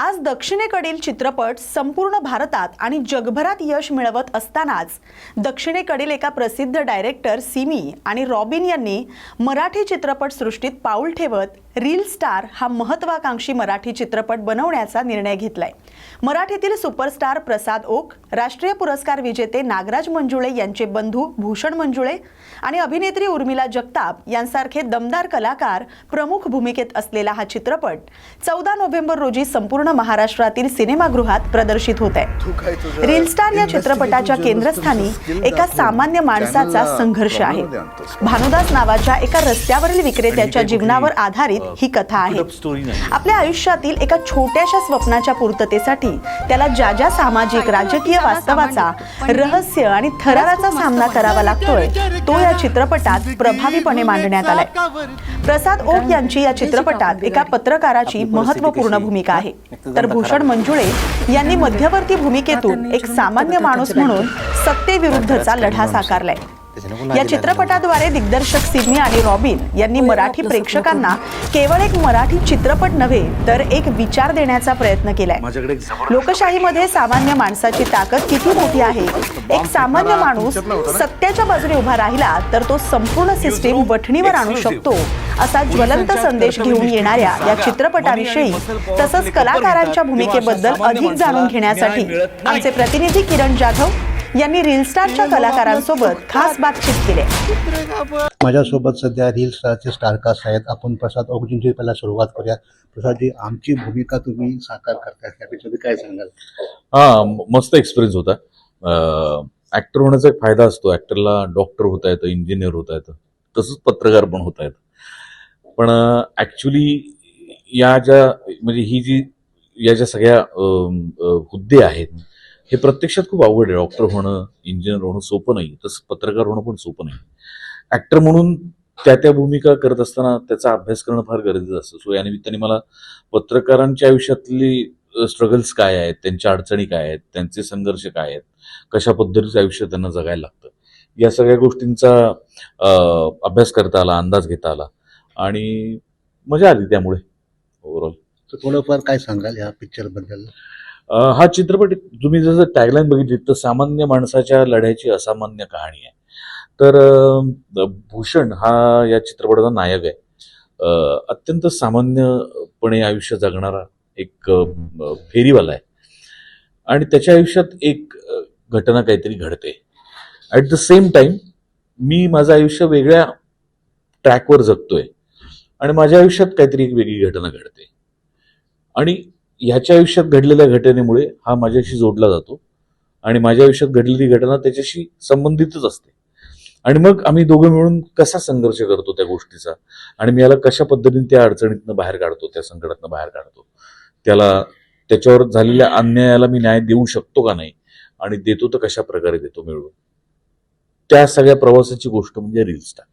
आज दक्षिणेकडील चित्रपट संपूर्ण भारतात आणि जगभरात यश मिळवत असतानाच दक्षिणेकडील एका प्रसिद्ध डायरेक्टर सिमी आणि रॉबिन यांनी मराठी चित्रपटसृष्टीत पाऊल ठेवत रील स्टार हा महत्वाकांक्षी मराठी चित्रपट बनवण्याचा निर्णय घेतलाय. मराठीतील सुपरस्टार प्रसाद ओक राष्ट्रीय पुरस्कार विजेते नागराज मंजुळे यांचे बंधू भूषण मंजुळे आणि अभिनेत्री उर्मिला जगताप यांसारखे दमदार कलाकार प्रमुख भूमिकेत असलेला हा चित्रपट चौदा नोव्हेंबर रोजी संपूर्ण महाराष्ट्रातील सिनेमागृहात प्रदर्शित होत आहे रील स्टार या चित्रपटाच्या केंद्रस्थानी एका सामान्य माणसाचा संघर्ष आहे. भानुदास नावाच्या एका रस्त्यावरील विक्रेत्याच्या जीवनावर आधारित ही कथा आहे. आपल्या आयुष्यातील एका छोट्याशा स्वप्नाच्या पूर्ततेसाठी त्याला ज्या ज्या सामाजिक राजकीय वास्तवाचा रहस्य आणि थराराचा सामना करावा लागतोय. तो या चित्रपटात प्रभावीपणे मांडण्यात आलाय. प्रसाद ओक यांची या चित्रपटात एका पत्रकाराची महत्त्वपूर्ण भूमिका आहे. तर भूषण मंजुळे यांनी मध्यवर्ती भूमिकेतून एक सामान्य माणूस म्हणून सत्तेविरुद्धचा लढा साकारलाय. या चित्रपटाद्वारे दिग्दर्शक सिडनी आणि रॉबिन यांनी मराठी प्रेक्षकांना केवळ एक मराठी चित्रपट नव्हे तर एक विचार देण्याचा प्रयत्न केलाय. लोकशाहीमध्ये सामान्य माणसाची ताकद किती मोठी आहे? एक सामान्य माणूस सत्याच्या बाजूने उभा राहिला तर तो संपूर्ण सिस्टीम वठणीवर आणू शकतो असा ज्वलंत संदेश घेऊन येणाऱ्या या चित्रपटाविषयी तसंच कलाकारांच्या भूमिकेबद्दल अधिक जाणून घेण्यासाठी आमचे प्रतिनिधी किरण जाधव यांनी रील स्टारच्या कलाकारांसोबत खास बातचीत केली. माझ्यासोबत सध्या रील स्टारचे स्टारकास्ट आहेत. आपण प्रसाद ओगजींची पहिला सुरुवात करूया. प्रसादजी आमची भूमिका तुम्ही साकार करताय त्यापेक्षा काय सांगाल? हा मस्त एक्सपिरियन्स होता. ऍक्टर होण्याचा एक फायदा असतो. ऍक्टरला डॉक्टर होता येतं इंजिनियर होता येतं. तसंच पत्रकार पण होता येतं. पण ऍक्च्युली या ज्या म्हणजे ही जी या ज्या सगळ्या हुद्दे आहेत हे प्रत्यक्षात खूप अवघड आहे. डॉक्टर होणं इंजिनियर होणं सोपं नाही. तसं पत्रकार होणं पण सोपं नाही. ऍक्टर म्हणून त्या त्या भूमिका करत असताना त्याचा अभ्यास करणं फार गरजेचं असतं. सो या निमित्ताने मला पत्रकारांच्या आयुष्यातली स्ट्रगल्स काय आहेत? त्यांच्या अडचणी काय आहेत? त्यांचे संघर्ष काय आहेत? कशा पद्धतीचं आयुष्य त्यांना जगायला लागतं? या सगळ्या गोष्टींचा अभ्यास करता आला अंदाज घेता आला. आणि मजा आली त्यामुळे ओव्हरऑल तर थोडंफार काय सांगाल या पिक्चरबद्दल हा चित्रपट तुम्ही जसं टॅगलाईन बघितली तर सामान्य माणसाच्या लढ्याची असामान्य कहाणी आहे. तर भूषण हा या चित्रपटाचा नायक आहे. अत्यंत सामान्यपणे आयुष्य जगणारा एक फेरीवाला आहे. आणि त्याच्या आयुष्यात एक घटना काहीतरी घडते. ॲट द सेम टाइम मी माझं आयुष्य वेगळ्या ट्रॅकवर जगतोय. आणि माझ्या आयुष्यात काहीतरी एक वेगळी घटना घडते. आणि ह्याच्या आयुष्यात घडलेल्या घटनेमुळे हा माझ्याशी जोडला जातो. आणि माझ्या आयुष्यात घडलेली घटना त्याच्याशी संबंधितच असते. आणि मग आम्ही दोघं मिळून कसा संघर्ष करतो त्या गोष्टीचा? आणि मी याला कशा पद्धतीने त्या अडचणीतनं बाहेर काढतो त्या संकटातनं बाहेर काढतो? त्याला त्याच्यावर झालेल्या अन्यायाला मी न्याय देऊ शकतो का नाही? आणि देतो तर कशा प्रकारे देतो मिळवून त्या सगळ्या प्रवासाची गोष्ट म्हणजे रील स्टार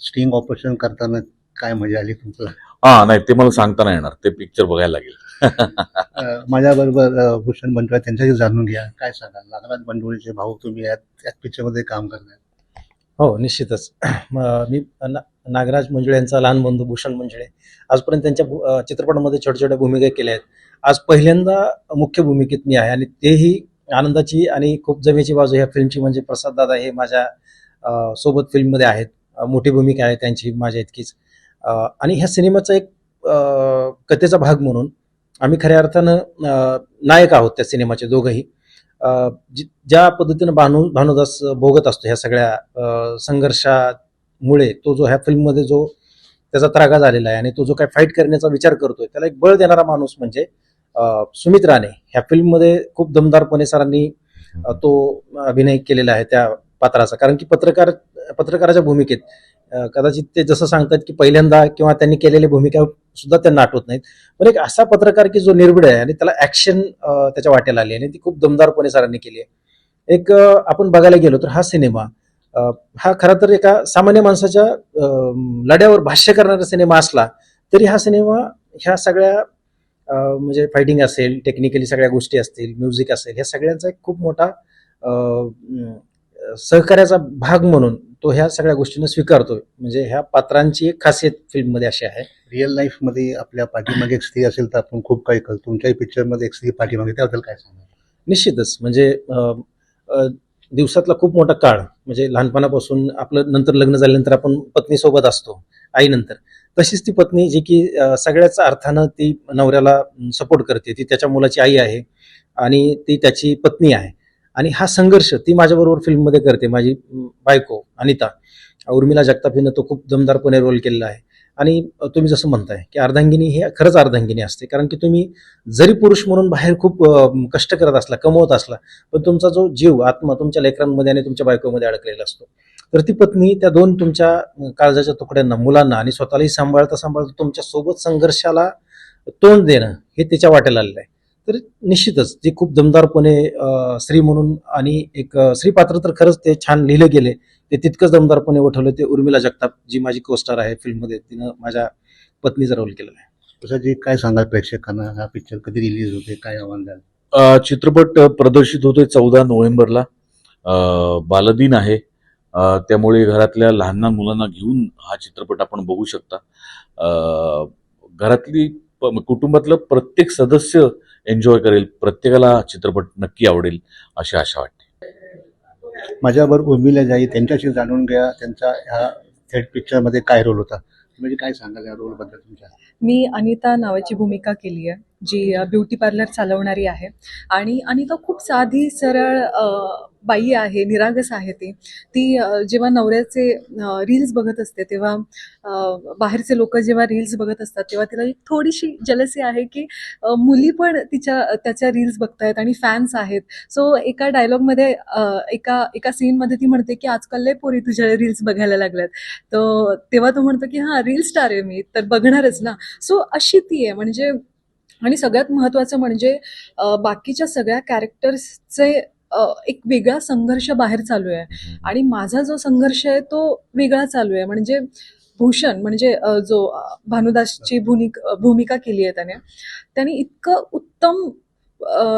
स्टिंग ऑपरेशन करताना काय मजा आली तुमचं हा नाही ते मला सांगता नाही येणार. ते पिक्चर बघायला लागेल. अं, माझ्याबरोबर अं, भूषण बंडोळे त्यांच्याशी जाणून घ्या. काय सांगाल? नागराज बंडोळेचे भाऊ तुम्ही यात यात पिक्चरमध्ये काम करताय. हो निश्चितच. म- मी ना- नागराज मंजुळे यांचा लहान बंधू भूषण मंजुळे आजपर्यंत त्यांच्या भू- अ, चित्रपटामध्ये छोट्या छोट्या भूमिका केल्या आहेत. आज पहिल्यांदा मुख्य भूमिकेत मी आहे आणि तेही आनंदाची आणि खूप जमेची बाजू ह्या फिल्मची म्हणजे प्रसाद दादा हे माझ्या अ, सोबत फिल्ममध्ये आहेत. अ, मोठी भूमिका आहे त्यांची माझ्या इतकीच. आणि ह्या सिनेमाचा एक कथेचा भाग म्हणून आम्ही खऱ्या अर्थानं नायक आहोत त्या सिनेमाचे दोघंही. ज्या पद्धतीनं भानू भानुदास भोगत असतो ह्या सगळ्या संघर्षामुळे तो जो ह्या फिल्ममध्ये जो त्याचा त्रागा झालेला आहे आणि तो जो काय फाईट करण्याचा विचार करतोय त्याला एक बळ देणारा माणूस म्हणजे सुमित राणे. ह्या फिल्ममध्ये खूप दमदारपणे सरांनी तो अभिनय केलेला आहे त्या पात्राचा. कारण की पत्रकार पत्रकाराच्या भूमिकेत कदाचित ते जसं सांगतात की पहिल्यांदा किंवा त्यांनी केलेल्या भूमिका सुद्धा त्यांना आठवत नाहीत. पण एक असा पत्रकार की जो निर्भीड आहे आणि त्याला ऍक्शन त्याच्या वाट्याला आली आणि ती खूप दमदारपणे सरांनी केली आहे. एक आपण बघायला गेलो तर हा सिनेमा हा खरा तर एका सामान्य माणसाच्या लढ्यावर भाष्य करणारा सिनेमा असला तरी हा सिनेमा ह्या सगळ्या म्हणजे फायटिंग असेल टेक्निकली सगळ्या गोष्टी असतील म्युझिक असेल ह्या सगळ्यांचा एक खूप मोठा सहकार्याचा भाग म्हणून तो ह्या सगळ्या गोष्टींना स्वीकारतोय. म्हणजे ह्या पात्रांची एक खासियत फिल्ममध्ये अशी आहे. रिअल लाईफमध्ये आपल्या पाठीमागे एक स्त्री असेल तर आपण खूप काही करतो तुमच्याही पिक्चरमध्ये एक स्त्री पाठीमागे त्याबद्दल काय सांगाल? निश्चितच. म्हणजे अ, अ, दिवसातला खूप मोठा काळ. म्हणजे लहानपणापासून आपलं नंतर लग्न झाल्यानंतर आपण पत्नीसोबत असतो आईनंतर. तशीच ती पत्नी जी की अ, सगळ्याच अर्थानं ती नवऱ्याला सपोर्ट करते. ती त्याच्या मुलाची आई आहे आणि ती त्याची पत्नी आहे. आणि हा संघर्ष ती माझ्याबरोबर फिल्ममध्ये करते माझी बायको अनिता. उर्मिला जगताप हिनं तो खूप दमदारपणे रोल केलेला आहे. आणि तुम्ही जसं म्हणताय की अर्धांगिनी हे खरंच अर्धांगिनी असते कारण की तुम्ही जरी पुरुष म्हणून बाहेर खूप कष्ट करत असला कमवत असला पण तुमचा जो जीव आत्मा तुमच्या लेकरांमध्ये आणि तुमच्या बायकोमध्ये अडकलेला असतो. तर ती पत्नी त्या दोन तुमच्या काळजाच्या तुकड्यांना मुलांना आणि स्वतःलाही सांभाळता सांभाळता तुमच्यासोबत संघर्षाला तोंड देणं हे त्याच्या वाटेला आलेलं आहे. तर निश्चितच जे खूप दमदारपणे स्त्री म्हणून आणि एक स्त्री पात्र तर खरंच ते छान लिहिलं गेले. ते तितकंच दमदारपणे उठवलं. ते उर्मिला जगताप जी माझी कोस्टार आहे फिल्ममध्ये तिनं माझ्या पत्नीचा रोल केलेला आहे. प्रसादजी काय सांगाल प्रेक्षकांना? हा पिक्चर कधी रिलीज होते काय आव्हान द्याल? अ, चित्रपट प्रदर्शित होतोय चौदा नोव्हेंबरला. अ, बालदिन आहे. अ, त्यामुळे घरातल्या लहान लहान मुलांना घेऊन हा चित्रपट आपण बघू शकता. अ, घरातली प- कुटुंबातलं प्रत्येक सदस्य एन्जॉय करेल. प्रत्येकाला चित्रपट नक्की आवडेल अशी आशा वाटते. माझ्याबरोबर उर्मिला जाई त्यांच्याशी जाणून घ्या त्यांचा ह्या थेट पिक्चरमध्ये काय रोल होता? म्हणजे काय सांगाल या रोलबद्दल तुमच्या? मी अनिता नावाची भूमिका केली आहे जी ब्युटी पार्लर चालवणारी आहे. आणि अनिता खूप साधी सरळ बाई आहे निरागस आहे ती. ती जेव्हा नवऱ्याचे रील्स बघत असते तेव्हा बाहेरचे लोक जेव्हा रील्स बघत असतात तेव्हा तिला एक थोडीशी जलसी आहे की मुली पण तिच्या त्याच्या रील्स बघतायत आणि फॅन्स आहेत. सो एका डायलॉगमध्ये एका एका सीनमध्ये ती म्हणते की आजकाल लय पोरी तुझ्या रील्स बघायला लागल्यात. तर तेव्हा तो म्हणतो की हां रील स्टार आहे मी तर बघणारच ना. सो अशी ती आहे. म्हणजे आणि सगळ्यात महत्त्वाचं म्हणजे बाकीच्या सगळ्या कॅरेक्टर्सचे एक वेगळा संघर्ष बाहेर चालू आहे. आणि माझा जो संघर्ष आहे तो वेगळा चालू आहे. म्हणजे भूषण म्हणजे जो भानुदासची भूमिक भूमिका केली आहे त्याने त्याने इतकं उत्तम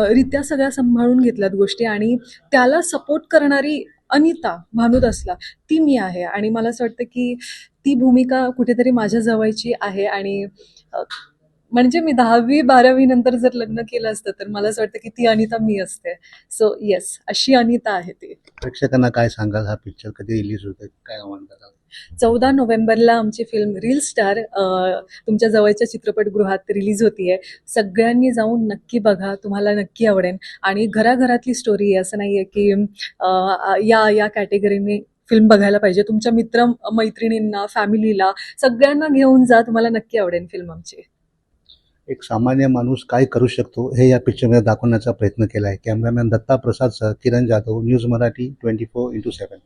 रित्या सगळ्या सांभाळून घेतल्यात गोष्टी आणि त्याला सपोर्ट करणारी अनिता भानुदासला ती मी आहे. आणि मला असं वाटतं की ती भूमिका कुठेतरी माझ्या जवळची आहे आणि म्हणजे मी दहावी बारावी नंतर जर लग्न केलं असतं तर मला असं वाटतं की ती अनिता मी असते. सो येस अशी अनिता आहे ती. प्रेक्षकांना काय सांगाल? हा पिक्चर कधी रिलीज होते काय आव्हान कराल? चौदा नोव्हेंबरला आमची फिल्म रील स्टार तुमच्या जवळच्या चित्रपटगृहात रिलीज होतीये. सगळ्यांनी जाऊन नक्की बघा तुम्हाला नक्की आवडेल. आणि घराघरातली स्टोरी आहे. असं नाही आहे की या या कॅटेगरीने फिल्म बघायला पाहिजे. तुमच्या मित्र मैत्रिणींना फॅमिलीला सगळ्यांना घेऊन जा. तुम्हाला नक्की आवडेल फिल्म आमची. एक सामान्य माणूस काय करू शकतो हे या पिक्चरमध्ये दाखवण्याचा प्रयत्न केला आहे cameraman Datta प्रसादसह Kiran Jadhav news Marathi twenty four into seven